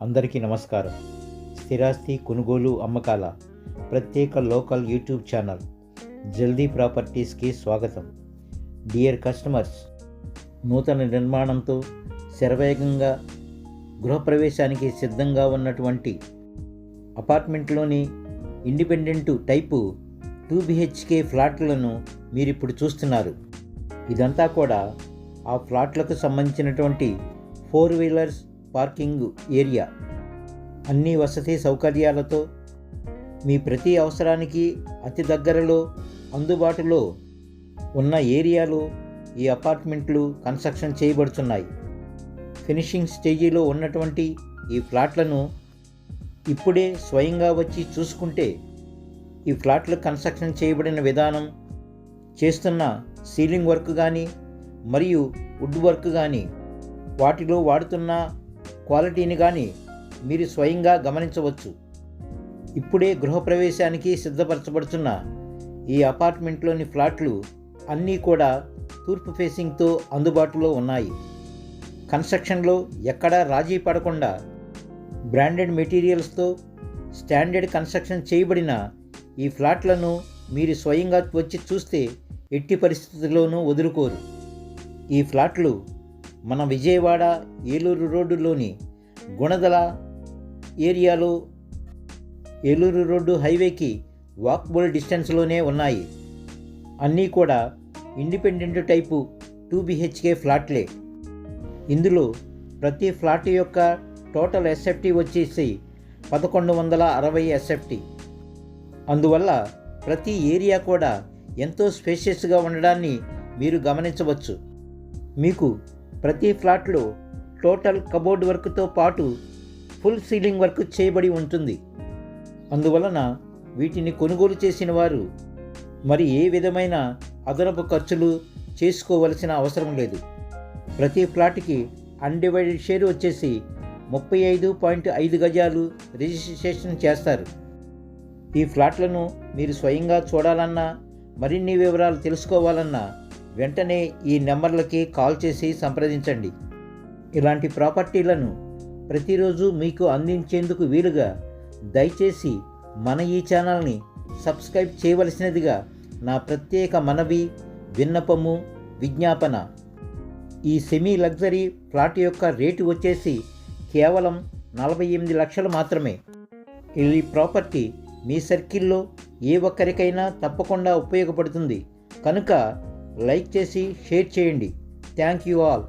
అందరికీ నమస్కారం. స్థిరాస్తి కొనుగోలు అమ్మకాల ప్రత్యేక లోకల్ యూట్యూబ్ ఛానల్ జల్దీ ప్రాపర్టీస్కి స్వాగతం. డియర్ కస్టమర్స్ నూతన నిర్మాణంతో శరవేగంగా గృహప్రవేశానికి సిద్ధంగా ఉన్నటువంటి అపార్ట్మెంట్లోని ఇండిపెండెంట్ టైపు టూ బిహెచ్కే ఫ్లాట్లను మీరు ఇప్పుడు చూస్తున్నారు. ఇదంతా కూడా ఆ ఫ్లాట్లకు సంబంధించినటువంటి ఫోర్ వీలర్స్ పార్కింగ్ ఏరియా. అన్ని వసతి సౌకర్యాలతో మీ ప్రతి అవసరానికి అతి దగ్గరలో అందుబాటులో ఉన్న ఏరియాలో ఈ అపార్ట్మెంట్లు కన్స్ట్రక్షన్ చేయబడుతున్నాయి. ఫినిషింగ్ స్టేజీలో ఉన్నటువంటి ఈ ఫ్లాట్లను ఇప్పుడే స్వయంగా వచ్చి చూసుకుంటే ఈ ఫ్లాట్లు కన్స్ట్రక్షన్ చేయబడిన విధానం చేస్తున్న సీలింగ్ వర్క్ కానీ మరియు వుడ్ వర్క్ కానీ వాటిలో వాడుతున్న క్వాలిటీని కానీ మీరు స్వయంగా గమనించవచ్చు. ఇప్పుడే గృహప్రవేశానికి సిద్ధపరచబడుతున్న ఈ అపార్ట్మెంట్లోని ఫ్లాట్లు అన్నీ కూడా తూర్పు ఫేసింగ్తో అందుబాటులో ఉన్నాయి. కన్స్ట్రక్షన్లో ఎక్కడా రాజీ పడకుండా బ్రాండెడ్ మెటీరియల్స్తో స్టాండర్డ్ కన్స్ట్రక్షన్ చేయబడిన ఈ ఫ్లాట్లను మీరు స్వయంగా వచ్చి చూస్తే ఎట్టి పరిస్థితుల్లోనూ వదులుకోరు. ఈ ఫ్లాట్లు మన విజయవాడ ఏలూరు రోడ్డులోని గుణదల ఏరియాలో ఏలూరు రోడ్డు హైవేకి వాక్బుల్ డిస్టెన్స్లోనే ఉన్నాయి. అన్నీ కూడా ఇండిపెండెంట్ టైపు టూ బిహెచ్కే ఫ్లాట్లే. ఇందులో ప్రతి ఫ్లాట్ యొక్క టోటల్ ఎస్ఎఫ్టీ వచ్చేసి పదకొండు వందల అరవై ఎస్ఎఫ్టీ. అందువల్ల ప్రతి ఏరియా కూడా ఎంతో స్పేషియస్గా ఉండడాన్ని మీరు గమనించవచ్చు. మీకు ప్రతి ఫ్లాట్లో టోటల్ కబోర్డ్ వర్క్తో పాటు ఫుల్ సీలింగ్ వర్క్ చేయబడి ఉంటుంది. అందువలన వీటిని కొనుగోలు చేసిన వారు మరి ఏ విధమైన అదనపు ఖర్చులు చేసుకోవలసిన అవసరం లేదు. ప్రతి ఫ్లాట్కి అన్డివైడెడ్ షేర్ వచ్చేసి ముప్పై ఐదు పాయింట్ ఐదు గజాలు రిజిస్ట్రేషన్ చేస్తారు. ఈ ఫ్లాట్లను మీరు స్వయంగా చూడాలన్నా మరిన్ని వివరాలు తెలుసుకోవాలన్నా వెంటనే ఈ నెంబర్లకి కాల్ చేసి సంప్రదించండి. ఇలాంటి ప్రాపర్టీలను ప్రతిరోజు మీకు అందించేందుకు వీలుగా దయచేసి మన ఈ ఛానల్ని సబ్స్క్రైబ్ చేయవలసినదిగా నా ప్రత్యేక మనవి విన్నపము విజ్ఞాపన. ఈ సెమీ లగ్జరీ ఫ్లాట్ యొక్క రేటు వచ్చేసి కేవలం నలభై ఎనిమిది లక్షలు మాత్రమే. ఈ ప్రాపర్టీ మీ సర్కిల్లో ఏ ఒక్కరికైనా తప్పకుండా ఉపయోగపడుతుంది. కనుక లైక్ చేసి షేర్ చేయండి. Thank you all.